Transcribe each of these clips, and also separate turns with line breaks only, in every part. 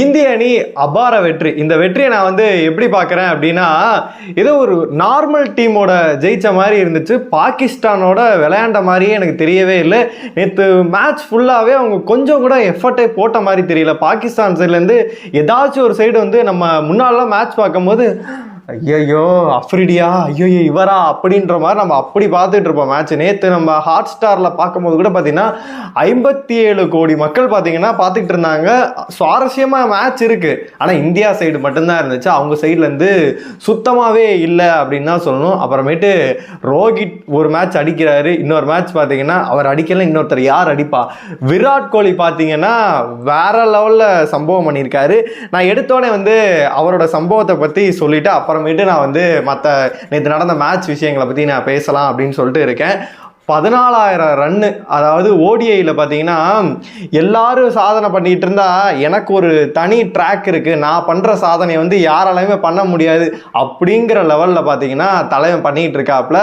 இந்திய அணி அபார வெற்றி. இந்த வெற்றியை நான் வந்து எப்படி பார்க்குறேன் அப்படின்னா ஏதோ ஒரு நார்மல் டீமோட ஜெயித்த மாதிரி இருந்துச்சு. பாகிஸ்தானோட விளையாண்ட மாதிரியே எனக்கு தெரியவே இல்லை. நேற்று மேட்ச் ஃபுல்லாகவே அவங்க கொஞ்சம் கூட எஃபர்ட்டே போட்ட மாதிரி தெரியல. பாகிஸ்தான் சைட்லேருந்து ஏதாச்சும் ஒரு சைடு வந்து நம்ம முன்னாடிலாம் மேட்ச் பார்க்கும்போது ஐயோ அஃப்ரிடியா ஐயோ இவரா அப்படின்ற மாதிரி நம்ம அப்படி பார்த்துட்டு இருப்போம். மேட்ச் நேற்று நம்ம ஹாட் ஸ்டாரில் பார்க்கும்போது கூட பார்த்தீங்கன்னா ஐம்பத்தி ஏழு கோடி மக்கள் பார்த்தீங்கன்னா பார்த்துக்கிட்டு இருந்தாங்க. சுவாரஸ்யமாக மேட்ச் இருக்குது ஆனால் இந்தியா சைடு மட்டும்தான் இருந்துச்சு. அவங்க சைட்லேருந்து சுத்தமாகவே இல்லை அப்படின்னு தான் சொல்லணும். அப்புறமேட்டு ரோஹித் ஒரு மேட்ச் அடிக்கிறாரு. இன்னொரு மேட்ச் பார்த்தீங்கன்னா அவர் அடிக்கல இன்னொருத்தர் யார் அடிப்பா? விராட் கோலி பார்த்தீங்கன்னா வேற லெவலில் சம்பவம் பண்ணியிருக்காரு. நான் எடுத்தோடனே வந்து அவரோட சம்பவத்தை பற்றி சொல்லிவிட்டு அப்போ அப்புறமேட்டு நான் வந்து மற்ற நேற்று நடந்த மேட்ச் விஷயங்களை பற்றி நான் பேசலாம் அப்படின்னு சொல்லிட்டு இருக்கேன். பதினாலாயிரம் ரன்னு அதாவது ஓடிஐயில் பார்த்தீங்கன்னா எல்லாரும் சாதனை பண்ணிட்டு இருந்தா எனக்கு ஒரு தனி ட்ராக் இருக்குது நான் பண்ணுற சாதனை வந்து யாராலையுமே பண்ண முடியாது அப்படிங்கிற லெவலில் பார்த்தீங்கன்னா தலைவன் பண்ணிட்டு இருக்காப்புல.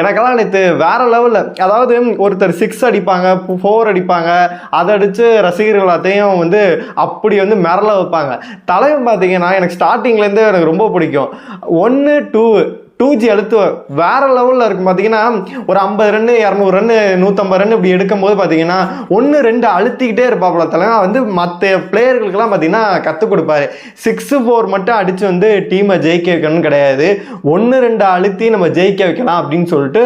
எனக்கெல்லாம் நேற்று வேற லெவலில் அதாவது ஒருத்தர் சிக்ஸ் அடிப்பாங்க ஃபோர் அடிப்பாங்க அதை அடித்து ரசிகர்கள் எல்லாத்தையும் வந்து அப்படி வந்து மிரள வைப்பாங்க. தலைவன் பார்த்தீங்கன்னா எனக்கு ஸ்டார்டிங்லேருந்து எனக்கு ரொம்ப பிடிக்கும். ஒன்று டூ டூ ஜி அழுத்து வேற லெவலில் இருக்கும் பார்த்தீங்கன்னா ஒரு ஐம்பது ரன்னு இரநூறு ரன்னு நூற்றம்பது ரன் இப்படி எடுக்கும்போது பார்த்தீங்கன்னா ஒன்று ரெண்டு அழுத்திக்கிட்டே இருப்பாப்புல தலைவன் வந்து மற்ற பிளேயர்களுக்கெல்லாம் பார்த்தீங்கன்னா கற்றுக் கொடுப்பாரு. சிக்ஸு ஃபோர் மட்டும் அடித்து வந்து டீமை ஜெயிக்க வைக்கணும்னு கிடையாது. ஒன்று ரெண்டு அழுத்தி நம்ம ஜெயிக்க வைக்கலாம் அப்படின்னு சொல்லிட்டு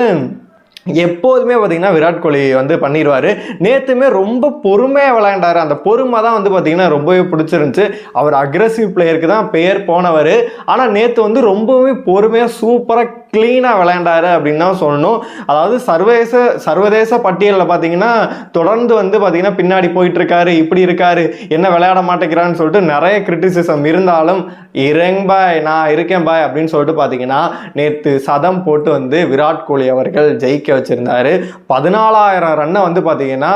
எப்போதுமே பார்த்தீங்கன்னா விராட் கோலி வந்து பண்ணிடுவார் நேற்றுமே ரொம்ப பொறுமையாக விளையாண்டாரு. அந்த பொறுமை தான் வந்து பார்த்தீங்கன்னா ரொம்பவே பிடிச்சிருந்துச்சு. அவர் அக்ரஸிவ் பிளேயருக்கு தான் பெயர் போனவர். ஆனால் நேற்று வந்து ரொம்பவே பொறுமையாக சூப்பராக க்ளீனாக விளையாண்டாரு அப்படின்னு தான் சொல்லணும். அதாவது சர்வதேச சர்வதேச பட்டியலில் பார்த்தீங்கன்னா தொடர்ந்து வந்து பார்த்தீங்கன்னா பின்னாடி போயிட்டு இருக்காரு இப்படி இருக்காரு என்ன விளையாட மாட்டேங்கிறான்னு சொல்லிட்டு நிறைய கிரிட்டிசிசம் இருந்தாலும் இறங் பாய் நான் இருக்கேன் பாய் அப்படின்னு சொல்லிட்டு பார்த்தீங்கன்னா நேற்று சதம் போட்டு வந்து விராட் கோலி அவர்கள் ஜெயிக்க வச்சுருந்தாரு. பதினாலாயிரம் ரன்னை வந்து பார்த்தீங்கன்னா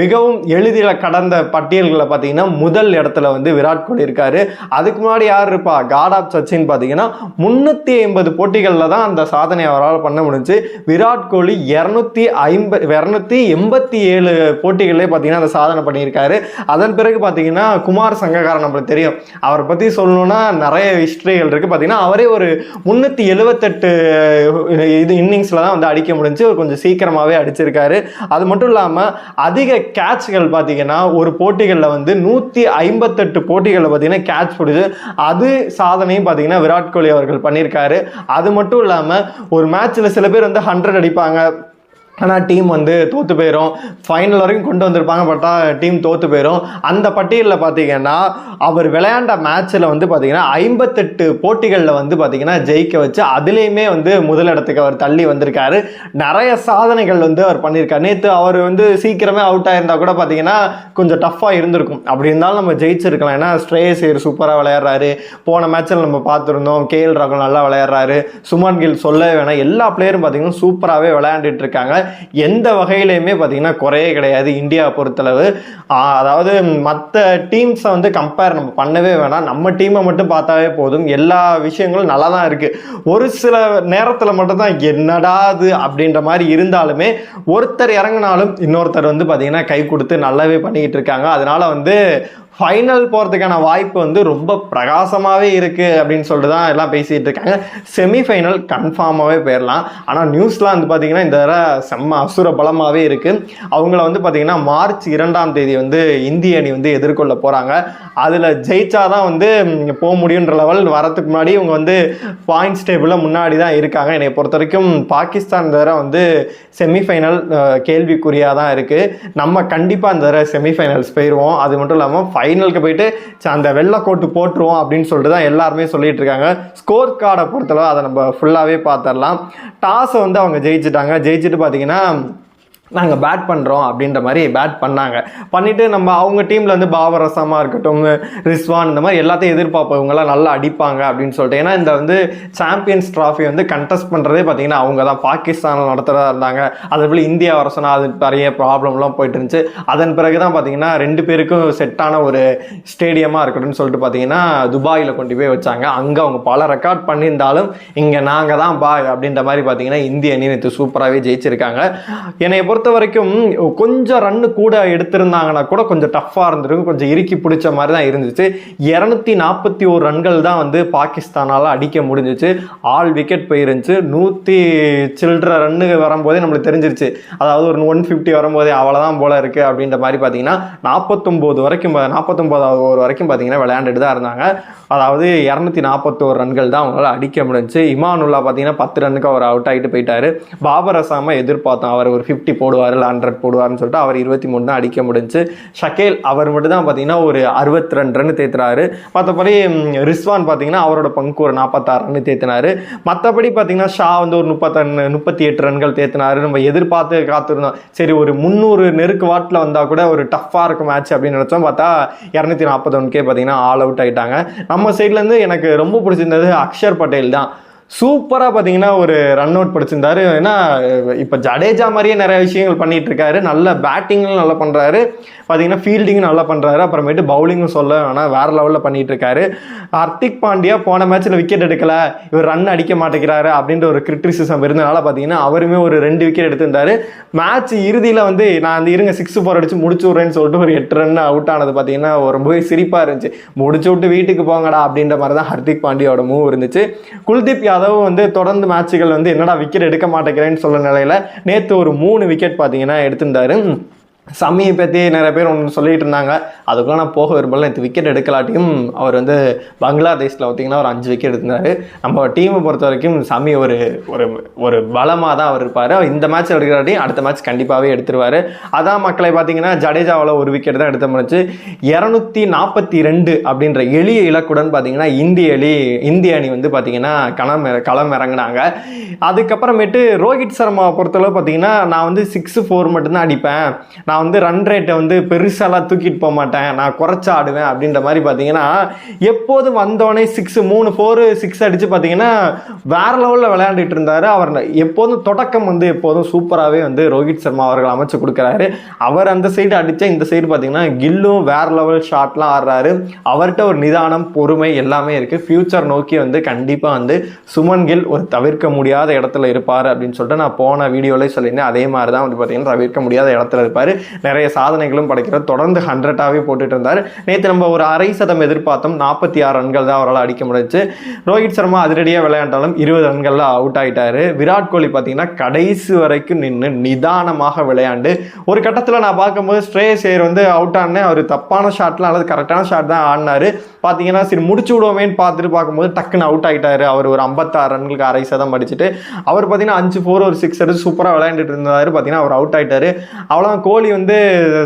மிகவும் எளிதில் கடந்த பட்டியல்களை பார்த்தீங்கன்னா முதல் இடத்துல வந்து விராட் கோலி இருக்காரு. அதுக்கு முன்னாடி யார் இருப்பா? காட் ஆஃப் சச்சின் பார்த்தீங்கன்னா முன்னூற்றி ஐம்பது போட்டிகளில் தான் அந்த சாதனை அவரால் பண்ண முடிஞ்சு. விராட் கோலி இரநூத்தி ஐம்பது இரநூத்தி எண்பத்தி ஏழு போட்டிகளே பார்த்தீங்கன்னா அந்த சாதனை பண்ணியிருக்காரு. அதன் பிறகு பார்த்தீங்கன்னா குமார் சங்ககாரன் நம்மளுக்கு தெரியும். அவரை பற்றி சொல்லணும்னா நிறைய ஹிஸ்ட்ரிகள் இருக்குது பார்த்தீங்கன்னா அவரே ஒரு முந்நூற்றி எழுபத்தெட்டு இது இன்னிங்ஸில் தான் வந்து அடிக்க முடிஞ்சு கொஞ்சம் சீக்கிரமாகவே அடிச்சிருக்காரு. அது மட்டும் இல்லாமல் அதிக கேட்ச்கள் பார்த்தீங்கன்னா ஒரு போட்டிகளில் வந்து நூற்றி ஐம்பத்தெட்டு போட்டிகளில் பார்த்தீங்கன்னா கேட்ச் பிடிச்சி அது சாதனையும் பார்த்தீங்கன்னா விராட் கோலி அவர்கள் பண்ணியிருக்காரு. அது மட்டும் இல்லாமல் ஒரு மேட்ச்சில் சில பேர் வந்து ஹண்ட்ரட் அடிப்பாங்க. ஆனால் டீம் வந்து தோற்று போயிடும் ஃபைனல் வரைக்கும் கொண்டு வந்திருப்பாங்க பட்டா டீம் தோற்று போயிடும் அந்த பட்டியலில் பார்த்தீங்கன்னா அவர் விளையாண்ட மேட்ச்சில் வந்து பார்த்தீங்கன்னா ஐம்பத்தெட்டு போட்டிகளில் வந்து பார்த்தீங்கன்னா ஜெயிக்க வச்சு அதுலேயுமே வந்து முதலிடத்துக்கு அவர் தள்ளி வந்திருக்காரு. நிறைய சாதனைகள் வந்து அவர் பண்ணியிருக்காரு. நேற்று அவர் வந்து சீக்கிரமே அவுட் ஆயிருந்தா கூட பார்த்தீங்கன்னா கொஞ்சம் டஃப்பாக இருந்திருக்கும். அப்படி இருந்தாலும் நம்ம ஜெயிச்சிருக்கலாம். ஏன்னா ஸ்ட்ரேயஸ் ஐயர் சூப்பராக விளையாடுறாரு. போன மேட்ச்சில் நம்ம பார்த்துருந்தோம் கேஎல் ராகுல் நல்லா விளையாடுறாரு. சுமன் கில் சொல்லவே வேணாம். எல்லா பிளேயரும் பார்த்தீங்கன்னா சூப்பராகவே விளையாண்டுட்டு இருக்காங்க. எந்த வகையிலையுமே பார்த்தீங்கன்னா குறையே கிடையாது. இந்தியாவை பொறுத்தளவு. அதாவது மற்ற டீம்ஸை வந்து கம்பேர் நம்ம பண்ணவே வேணாம். நம்ம டீமை மட்டும் பார்த்தாவே போதும். எல்லா விஷயங்களும் நல்லா தான் இருக்குது ஒரு சில நேரத்தில் மட்டும்தான் என்னடா அது அப்படின்ற மாதிரி இருந்தாலுமே ஒருத்தர் இறங்கினாலும் இன்னொருத்தர் வந்து பார்த்திங்கன்னா கை கொடுத்து நல்லாவே பண்ணிக்கிட்டு இருக்காங்க. அதனால் வந்து ஃபைனல் போகிறதுக்கான வாய்ப்பு வந்து ரொம்ப பிரகாசமாகவே இருக்குது அப்படின்னு சொல்லிட்டு தான் எல்லாம் பேசிகிட்டு இருக்காங்க. செமிஃபைனல் கன்ஃபார்மாகவே போயிடலாம் ஆனால் நியூஸ்லாம் வந்து பார்த்தீங்கன்னா இந்த தடவை செம்ம அசுர பலமாகவே இருக்குது அவங்கள வந்து பார்த்தீங்கன்னா மார்ச் இரண்டாம் தேதி வந்து இந்திய அணி வந்து எதிர்கொள்ள போகிறாங்க அதில் ஜெயிச்சா தான் வந்து போக முடியுன்ற லெவல் வரத்துக்கு முன்னாடி இவங்க வந்து பாயிண்ட்ஸ் டேபிளில் முன்னாடி தான் இருக்காங்க. என்னை பொறுத்த வரைக்கும் பாகிஸ்தான் இந்த தடவை வந்து செமிஃபைனல் கேள்விக்குறியாக தான் இருக்குது நம்ம கண்டிப்பாக இந்த தடவை செமிஃபைனல்ஸ் போயிடுவோம் அது மட்டும் இல்லாமல் ஃபைனலுக்கு போயிட்டு அந்த வெள்ளை கோட்டு போட்டுருவோம் அப்படின்னு சொல்லிட்டு தான் எல்லாருமே சொல்லிட்டு இருக்காங்க. ஸ்கோர் கார்டை பொறுத்தளவு அதை நம்ம ஃபுல்லாகவே பார்த்துடலாம். டாஸை வந்து அவங்க ஜெயிச்சிட்டாங்க. ஜெயிச்சுட்டு பார்த்தீங்கன்னா நாங்கள் பேட் பண்ணுறோம் அப்படின்ற மாதிரி பேட் பண்ணாங்க. பண்ணிவிட்டு நம்ம அவங்க டீமில் வந்து பாபரசமாக இருக்கட்டும் ரிஸ்வான் இந்த மாதிரி எல்லாத்தையும் எதிர்பார்ப்போம் இவங்கெல்லாம் நல்லா அடிப்பாங்க அப்படின்னு சொல்லிட்டு. ஏன்னா இந்த வந்து சாம்பியன்ஸ் ட்ராஃபி வந்து கண்டெஸ்ட் பண்ணுறதே பார்த்தீங்கன்னா அவங்க தான் பாகிஸ்தானில் நடத்துகிறதா இருந்தாங்க. அதே போல் இந்தியா வர அது நிறைய ப்ராப்ளம்லாம் போயிட்டு இருந்துச்சு. அதன் பிறகு தான் பார்த்தீங்கன்னா ரெண்டு பேருக்கும் செட்டான ஒரு ஸ்டேடியமாக இருக்கட்டும்னு சொல்லிட்டு பார்த்தீங்கன்னா துபாயில் கொண்டு போய் வச்சாங்க. அங்கே அவங்க பல ரெக்கார்ட் பண்ணியிருந்தாலும் இங்கே நாங்கள் தான் பா அப்படின்ற மாதிரி பார்த்தீங்கன்னா இந்திய அணி நேற்று சூப்பராகவே ஜெயிச்சிருக்காங்க. என்னை பொறுத்த பொறுத்த வரைக்கும் கொஞ்சம் ரன்னு கூட எடுத்திருந்தாங்கன்னா கூட கொஞ்சம் டஃப்பாக இருந்திருக்கும். கொஞ்சம் இறுக்கி பிடிச்ச மாதிரி தான் இருந்துச்சு. இரநூத்தி நாற்பத்தி ஒரு ரன்கள் தான் வந்து பாகிஸ்தானால் அடிக்க முடிஞ்சிச்சு. ஆல் விக்கெட் போயிருந்துச்சு. நூற்றி சில்லற ரன்னு வரும்போதே நம்மளுக்கு தெரிஞ்சிருச்சு. அதாவது ஒரு ஒன் ஃபிஃப்டி வரும்போதே அவ்வளோதான் போல இருக்குது அப்படின்ற மாதிரி பார்த்தீங்கன்னா நாற்பத்தொம்போது வரைக்கும் நாற்பத்தொம்போதாவது ஓவர் வரைக்கும் பார்த்தீங்கன்னா விளையாண்டுட்டு தான் இருந்தாங்க. அதாவது இரநூத்தி நாற்பத்தோரு ரன்கள் தான் அவங்களால் அடிக்க முடிஞ்சிச்சு. இமானுல்லா பார்த்தீங்கன்னா பத்து ரன்னுக்கு அவர் அவுட் ஆகிட்டு போயிட்டார். பாபர் அசாம எதிர்பார்த்தோம். அவர் ஒரு ஃபிஃப்டி போடுவார் இல்லை ஹண்ட்ரட் போடுவார்னு சொல்லிட்டு அவர் இருபத்தி மூணு தான் அடிக்க முடிஞ்சு. ஷக்கேல் அவர் மட்டும் தான் பார்த்தீங்கன்னா ஒரு அறுபத்தி ரெண்டு ரன் தேத்துறாரு மற்றபடி ரிஸ்வான் பார்த்தீங்கன்னா அவரோட பங்கு ஒரு நாற்பத்தாறு ரன் தேத்தினாரு. மற்றபடி பார்த்தீங்கன்னா ஷா வந்து ஒரு முப்பத்தன் முப்பத்தி எட்டு ரன்கள் தேத்தினாரு. நம்ம எதிர்பார்த்து காத்திருந்தோம். சரி ஒரு முந்நூறு நெருக்கு வாட்டில் வந்தால் கூட ஒரு டஃப்பாக இருக்கும் மேட்ச் அப்படின்னு நினச்சோம். பார்த்தா இரநூத்தி நாற்பத்தொன்னுக்கே பார்த்தீங்கன்னா ஆல் அவுட் ஆகிட்டாங்க நம்ம சைட்லேருந்து எனக்கு ரொம்ப பிடிச்சிருந்தது அக்ஷர் பட்டேல் தான். சூப்பராக பார்த்தீங்கன்னா ஒரு ரன் அவுட் படிச்சிருந்தாரு. ஏன்னா இப்போ ஜடேஜா மாதிரியே நிறைய விஷயங்கள் பண்ணிட்டு இருக்காரு நல்ல பேட்டிங்கும் நல்லா பண்ணுறாரு பார்த்தீங்கன்னா ஃபீல்டிங்கும் நல்லா பண்ணுறாரு அப்புறமேட்டு பவுலிங்கும் சொல்ல வேணாம். வேற லெவலில் பண்ணிட்டு இருக்காரு ஹர்திக் பாண்டியா போன மேட்ச்சில் விக்கெட் எடுக்கல. இவர் ரன் அடிக்க மாட்டேங்கிறாரு அப்படின்ற ஒரு கிரிட்டிசிசம் இருந்தனால பார்த்தீங்கன்னா அவருமே ஒரு ரெண்டு விக்கெட் எடுத்திருந்தாரு. மேட்ச் இறுதியில் வந்து நான் அந்த இருங்க சிக்ஸ் ஃபோர் அடிச்சு முடிச்சு விட்றேன்னு சொல்லிட்டு ஒரு எட்டு ரன் அவுட் ஆனது பார்த்தீங்கன்னா ரொம்பவே சிரிப்பாக இருந்துச்சு. முடிச்சு விட்டு வீட்டுக்கு போங்கடா அப்படின்ற மாதிரி தான் ஹர்திக் பாண்டியாவோட மூவ் இருந்துச்சு. குல்தீப் யாதவ் வந்து தொடர்ந்து மேட்சுகள் வந்து என்னடா விக்கெட் எடுக்க மாட்டேங்கிறேன்னு சொல்ல நிலையில நேற்று ஒரு மூணு விக்கெட் பார்த்தீங்கன்னா எடுத்திருந்தாரு. சம்மியை பற்றி நிறைய பேர் ஒன்று சொல்லிகிட்டு இருந்தாங்க. அதுக்குள்ளே நான் போக விரும்பல. நேற்று விக்கெட் எடுக்கலாட்டியும் அவர் வந்து பங்களாதேஷில் பார்த்தீங்கன்னா ஒரு அஞ்சு விக்கெட் எடுத்திருந்தாரு. நம்ம டீமை பொறுத்த வரைக்கும் சமி ஒரு ஒரு ஒரு பலமாக தான் அவர் இருப்பார். இந்த மேட்ச் எடுக்கிறாட்டியும் அடுத்த மேட்ச் கண்டிப்பாகவே எடுத்துருவார். அதான் மக்களை பார்த்தீங்கன்னா ஜடேஜாவில் ஒரு விக்கெட் தான் எடுத்த முடிச்சு இரநூத்தி நாற்பத்தி ரெண்டு அப்படின்ற எளிய இலக்குடன் பார்த்தீங்கன்னா இந்திய அணி இந்திய அணி வந்து பார்த்தீங்கன்னா களம் களம் இறங்குனாங்க. அதுக்கப்புறமேட்டு ரோஹித் சர்மாவை பொறுத்தளவு பார்த்தீங்கன்னா நான் வந்து சிக்ஸ் ஃபோர் மட்டும்தான் அடிப்பேன். நான் வந்து ரன் ரேட்டை வந்து பெருசாலாம் தூக்கிட்டு போக மாட்டேன். நான் குறைச்சா ஆடுவேன் அப்படின்ற மாதிரி பார்த்தீங்கன்னா எப்போதும் வந்தோடனே சிக்ஸ் மூணு ஃபோரு சிக்ஸ் அடித்து பார்த்தீங்கன்னா வேற லெவலில் விளையாண்டுட்டு இருந்தார். அவர் எப்போதும் தொடக்கம் வந்து எப்போதும் சூப்பராகவே வந்து ரோஹித் சர்மா அவர்கள் அமைச்சு கொடுக்குறாரு. அவர் அந்த சைடு அடித்தா இந்த சைடு பார்த்தீங்கன்னா கில்லும் வேற லெவல் ஷாட்லாம் ஆடுறாரு. அவர்கிட்ட ஒரு நிதானம் பொறுமை எல்லாமே இருக்குது ஃப்யூச்சர் நோக்கி வந்து கண்டிப்பாக வந்து சுமன் கில் ஒரு தவிர்க்க முடியாத இடத்துல இருப்பார் அப்படின்னு சொல்லிட்டு நான் போன வீடியோலேயே சொல்லியிருந்தேன். அதே மாதிரி தான் வந்து பார்த்தீங்கன்னா தவிர்க்க முடியாத இடத்துல இருப்பார். நிறைய சாதனைகளும் படைக்கிறார் தொடர்ந்து ஹண்ட்ரட்டாகவே போட்டுட்டு இருந்தார் நேற்று நம்ம ஒரு அரை சதம் எதிர்பார்த்தோம். நாற்பத்தி ஆறு ரன்கள் தான் அவரால் அடிக்க முடிஞ்சுச்சு ரோஹித் சர்மா அதிரடியாக விளையாண்டாலும் இருபது ரன்கள்ல அவுட் ஆகிட்டார் விராட் கோலி பார்த்தீங்கன்னா கடைசி வரைக்கும் நின்று நிதானமாக விளையாண்டு ஒரு கட்டத்தில் நான் பார்க்கும்போது ஸ்ட்ரேயஸ் ஏர் வந்து அவுட் ஆனேன் அவர் தப்பான ஷாட்லாம் அல்லது கரெக்டான ஷாட் தான் ஆடினாரு. பார்த்தீங்கன்னா சரி முடிச்சு விடுவோமேன்னு பார்த்துட்டு பார்க்கும்போது டக்குன்னு அவுட் ஆகிட்டார் அவர் ஒரு ஐம்பத்தாறு ரன்களுக்கு அரை சதம் அடிச்சுட்டு அவர் பார்த்தீங்கன்னா அஞ்சு ஃபோர் ஒரு சிக்ஸ் எடுத்து சூப்பராக விளையாண்டுட்டு இருந்தார். பார்த்தீங்கன்னா அவர் அவுட் ஆகிட்டார் அவ்வளோதான் கோலி வந்து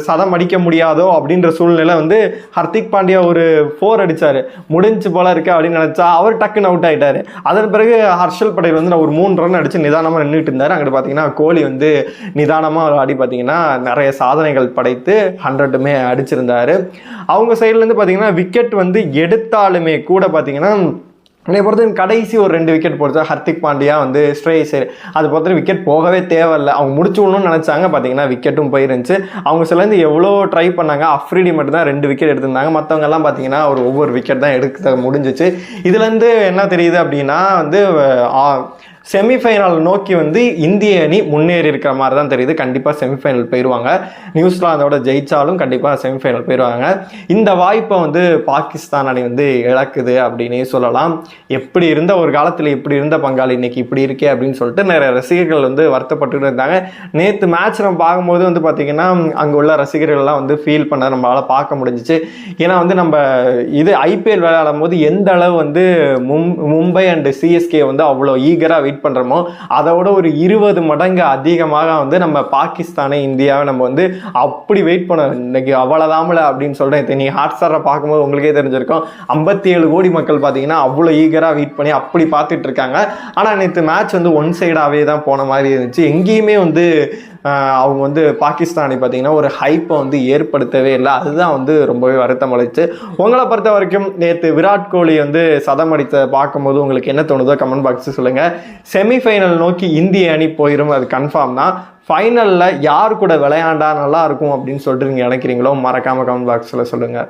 சதம் அடிக்க முடியாதோ அப்படின்ற சூழ்நிலை வந்து ஹர்திக் பாண்டியா ஒரு ஃபோர் அடிச்சாரு. முடிஞ்சு போல இருக்கு அப்படின்னு நினச்சா அவர் டக்குன்னு அவுட் ஆகிட்டார் அதன் பிறகு ஹர்ஷல் படேல் வந்து நான் ஒரு மூணு ரன் அடிச்சு நிதானமாக நின்றுட்டு இருந்தார். அங்கிட்டு பார்த்தீங்கன்னா கோலி வந்து நிதானமாக ஆடி பார்த்தீங்கன்னா நிறைய சாதனைகள் படைத்து ஹண்ட்ரட்டுமே அடிச்சிருந்தார். அவங்க சைட்லேருந்து பார்த்தீங்கன்னா விக்கெட் வந்து எடுத்தாலுமே கூட பார்த்தீங்கன்னா என்னை பொறுத்தவரைக்கும் கடைசி ஒரு ரெண்டு விக்கெட் போடுச்சா. ஹர்திக் பாண்டியா வந்து ஸ்ட்ரேசர் அது பொறுத்தவரை விக்கெட் போகவே தேவையில்ல. அவங்க முடிச்சு விடணும்னு நினச்சாங்க. பார்த்தீங்கன்னா விக்கெட்டும் போயிருந்துச்சு. அவங்க சிலருந்து எவ்வளோ ட்ரை பண்ணாங்க. அஃப்ரிடி மட்டும் தான் ரெண்டு விக்கெட் எடுத்திருந்தாங்க. மற்றவங்கெல்லாம் பார்த்தீங்கன்னா ஒரு ஒவ்வொரு விக்கெட் தான் எடுக்க முடிஞ்சிச்சு. இதுலேருந்து என்ன தெரியுது அப்படின்னா வந்து செமிஃபைனல் நோக்கி வந்து இந்திய அணி முன்னேறி இருக்கிற மாதிரி தான் தெரியுது. கண்டிப்பாக செமிஃபைனல் போயிடுவாங்க நியூசிலாந்தோட ஜெயிச்சாலும் கண்டிப்பாக செமிஃபைனல் போயிடுவாங்க இந்த வாய்ப்பை வந்து பாகிஸ்தான் அணி வந்து இழக்குது அப்படின்னே சொல்லலாம். எப்படி இருந்த ஒரு காலத்தில் இப்படி இருந்த பங்காளி இன்னைக்கு இப்படி இருக்கே அப்படின்னு சொல்லிட்டு நிறைய ரசிகர்கள் வந்து வருத்தப்பட்டு இருந்தாங்க. நேற்று மேட்ச் நம்ம பார்க்கும்போது வந்து பார்த்திங்கன்னா அங்கே உள்ள ரசிகர்கள்லாம் வந்து ஃபீல் பண்ண நம்மளால் பார்க்க முடிஞ்சிச்சு. ஏன்னா வந்து நம்ம இது ஐபிஎல் விளையாடும் போது எந்த அளவு வந்து மும் மும்பை அண்ட் சிஎஸ்கே வந்து அவ்வளோ ஈகராக வெயிட் பண்ணுறோமோ அதை விட ஒரு இருபது மடங்கு அதிகமாக வந்து நம்ம பாகிஸ்தானை இந்தியாவை நம்ம வந்து அப்படி வெயிட் பண்ண இன்னைக்கு அவ்வளோதாமல அப்படின்னு சொல்கிறேன் நீ ஹாட் ஸ்டாரை பார்க்கும்போது உங்களுக்கே தெரிஞ்சிருக்கும். ஐம்பத்தி ஏழு கோடி மக்கள் பார்த்தீங்கன்னா அவ்வளோ ஈகராக வெயிட் பண்ணி அப்படி பார்த்துட்டு இருக்காங்க. ஆனால் நேற்று மேட்ச் வந்து ஒன் சைடாகவே தான் போன மாதிரி இருந்துச்சு. எங்கேயுமே வந்து அவங்க வந்து பாகிஸ்தானை பார்த்தீங்கன்னா ஒரு ஹைப்பை வந்து ஏற்படுத்தவே இல்லை. அதுதான் வந்து ரொம்பவே வருத்தம் அளிச்சு. உங்களை பொறுத்த வரைக்கும் நேற்று விராட் கோலி வந்து சதம் அடித்த பார்க்கும்போது உங்களுக்கு என்ன தோணுதோ கமெண்ட் பாக்ஸ் சொல்லுங்கள் செமிஃபைனல் நோக்கி இந்திய அணி போயிடும் அது கன்ஃபார்ம் தான். ஃபைனலில் யார் கூட விளையாண்டா நல்லா இருக்கும் அப்படின்னு சொல்லிட்டு நீங்கள் நினைக்கிறீங்களோ மறக்காமல் கமெண்ட் பாக்ஸில் சொல்லுங்கள்